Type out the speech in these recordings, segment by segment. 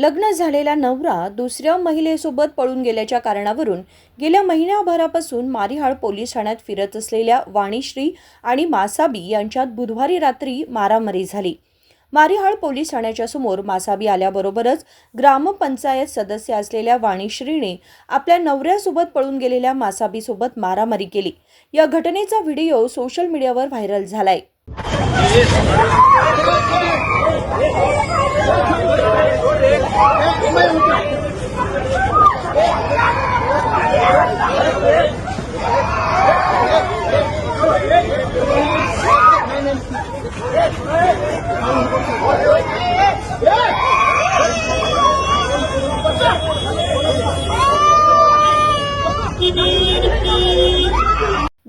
लग्न झालेला नवरा दुसऱ्या महिलेसोबत पळून गेल्याच्या कारणावरून गेल्या महिन्याभरापासून मारिहाळ पोलीस ठाण्यात फिरत असलेल्या वाणीश्री आणि मासाबी यांच्यात बुधवारी रात्री मारामारी झाली. मारिहाळ पोलीस ठाण्याच्या समोर मासाबी आल्याबरोबरच ग्रामपंचायत सदस्य असलेल्या वाणीश्रीने आपल्या नवऱ्यासोबत पळून गेलेल्या मासाबीसोबत मारामारी केली. या घटनेचा व्हिडिओ सोशल मीडियावर व्हायरल झालाय.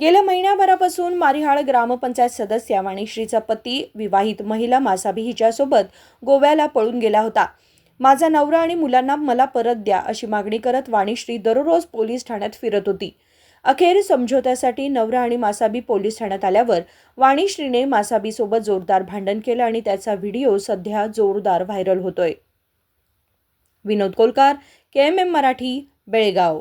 गेल्या महिन्याभरापासून मारिहाळ ग्रामपंचायत सदस्य वाणीश्रीचा पती विवाहित महिला मासाबी हिच्यासोबत गोव्याला पळून गेला होता. माझा नवरा आणि मुलांना मला परत द्या अशी मागणी करत वाणीश्री दररोज पोलीस ठाण्यात फिरत होती. अखेर समझोत्यासाठी नवरा आणि मासाबी पोलीस ठाण्यात आल्यावर वाणीश्रीने मासाबीसोबत जोरदार भांडण केलं आणि त्याचा व्हिडिओ सध्या जोरदार व्हायरल होतोय. Vinod Kolkar K M M Marathi Belgaum.